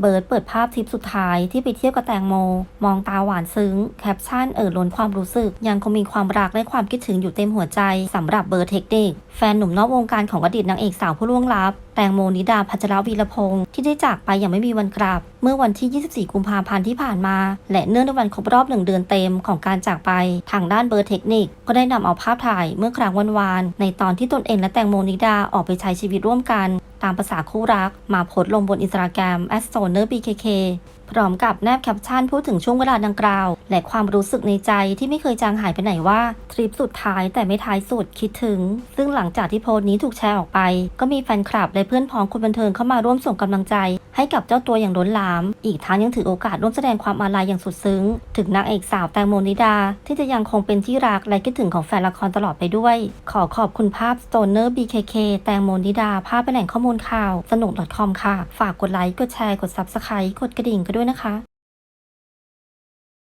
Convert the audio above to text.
เบิร์ดเปิดภาพทริปสุดท้ายที่ไปเที่ยวกับแตงโม มองตาหวานซึ้ง แคปชั่นเอ่อล้นความรู้สึก ยังคงมีความรักและความคิดถึงอยู่เต็มหัวใจสำหรับเบิร์ดเทคเด็กแฟนหนุ่มนอกวงการของอดีตนางเอกสาวผู้ล่วงลับ แตงโมนิดาพัชรวีรพงศ์ที่ได้จากไปอย่างไม่มีวันกลับ เมื่อวันที่ 24 กุมภาพันธ์ที่ผ่านมา และเนื่องในวันครบรอบหนึ่งเดือนเต็มของการจากไปทางด้านเบิร์เทคนิค ก็ได้นำเอาภาพถ่ายเมื่อครั้งวันวานในตอนที่ตนเองและแตงโมนิดาออกไปใช้ชีวิตร่วมกัน ตามภาษาคู่รัก มาโพสลงบนอินสตาแกรม a s t o n e r BKK พร้อมกับแนบแคปชั่นพูดถึงช่วงเวลาดังกล่าว และความรู้สึกในใจที่ไม่เคยจางหายไปไหนว่าทริปสุดท้ายแต่ไม่ท้ายสุดคิดถึง ซึ่งหลังจากที่โพสต์นี้ถูกแชร์ออกไป ก็มีแฟนคลับและเพื่อนพ้องคนบันเทิงเข้ามาร่วมส่งกำลังใจ ให้กับเจ้าตัวอย่างล้นหลาม อีกทั้งยังถือโอกาสร่วมแสดงความอาลัยอย่างสุดซึ้ง ถึงนางเอกสาวแตงโมนิดา ที่จะยังคงเป็นที่รักและคิดถึงของแฟนละครตลอดไปด้วย ขอขอบคุณภาพ Stoner BKK แตงโมนิดา ภาพเป็นแหล่งข้อมูลข่าวสนุก .com ค่ะ ฝากกดไลค์กดแชร์กด Subscribe กดกระดิ่งกันด้วยนะคะ